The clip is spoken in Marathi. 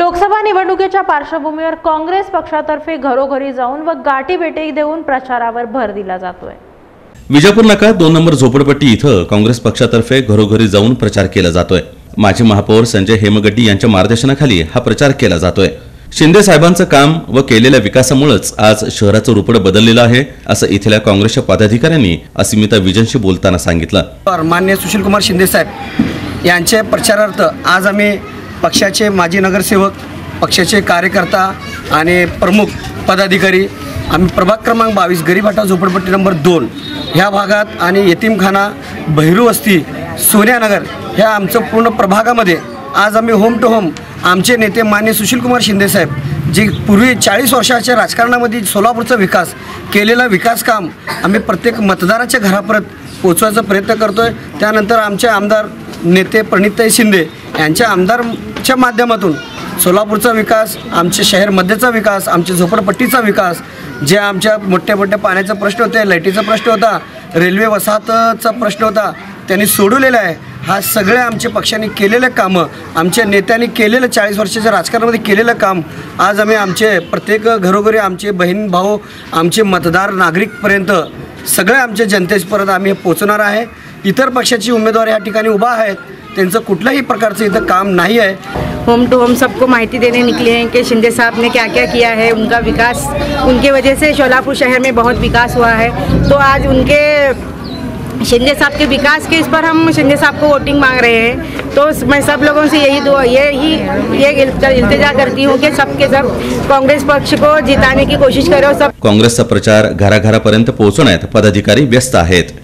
लोकसभा निवडणुकीच्या पार्श्वभूमीवर काँग्रेस पक्षातर्फे घरोघरी जाऊन व गाठीभेटी देऊन प्रचारावर भर दिला जातोय. विजापूर नाका दोन नंबर झोपडपट्टी इथं काँग्रेस पक्षातर्फे घरोघरी जाऊन प्रचार केला जातोय. माजी महापौर संजय हेमगड्डी यांच्या मार्गदर्शनाखाली हा प्रचार केला जातोय. शिंदे साहेबांचं काम व केलेल्या विकासामुळेच आज शहराचं रूपड बदललेलं आहे असं इथल्या काँग्रेसच्या पदाधिकाऱ्यांनी अस्मिता विजनशी बोलताना सांगितलं. मान्य सुशीलकुमार शिंदे साहेब यांच्या प्रचारार्थ आज आम्ही पक्षाचे माजी नगरसेवक पक्षाचे कार्यकर्ता आणि प्रमुख पदाधिकारी आम्ही प्रभाग क्रमांक बावीस गरीबाटा झोपडपट्टी नंबर दोन ह्या भागात आणि यतीमखाना बहिरू वस्ती सोन्यानगर ह्या आमचं पूर्ण प्रभागामध्ये आज आम्ही होम टू होम आमचे नेते मान्य सुशीलकुमार शिंदेसाहेब जे पूर्वी चाळीस वर्षाच्या राजकारणामध्ये सोलापूरचा विकास केलेला विकास काम आम्ही प्रत्येक मतदाराच्या घरापर्यंत पोचवायचा प्रयत्न करतो आहे त्यानंतर आमचे आमदार नेते प्रणितताई शिंदे यांच्या आमदारच्या माध्यमातून सोलापूरचा विकास आमच्या शहरमध्येचा विकास आमच्या झोपडपट्टीचा विकास जे आमच्या मोठ्या मोठ्या पाण्याचा प्रश्न होते लाईटीचा प्रश्न होता रेल्वे वसाहतचा प्रश्न होता त्यांनी सोडवलेला आहे. हा सगळ्या आमच्या पक्षाने केलेलं कामं आमच्या नेत्यांनी केलेलं चाळीस वर्षाच्या राजकारणामध्ये केलेलं काम आज आम्ही आमचे प्रत्येक घरोघरी आमचे बहीण भाऊ आमचे मतदार नागरिकपर्यंत सगळे आमच्या जनतेपर्यंत आम्ही पोचणार आहे. इतर पक्षाची उमेदवार या ठिकाणी उभा आहेत. त्यांचं कुठल्याही प्रकारचं इथं काम नाही आहे. होम टू होम सबको माहिती देने निकले हैं कि शिंदे साहब ने क्या क्या किया है उनका विकास उनके वजह से शोलापुर शहर में बहुत विकास हुआ है। तो आज उनके शिंदे साहब के विकास के इस पर हम शिंदे साहब को वोटिंग मांग रहे हैं। तो मैं सब लोगों से यही दुआ यही ये इल्तजा करती हूँ कि सब के सब कांग्रेस पक्ष को जिताने की कोशिश करो सब काँग्रेसचा प्रचार घराघरापर्यंत पोहोचवण्यात पदाधिकारी व्यस्त आहेत.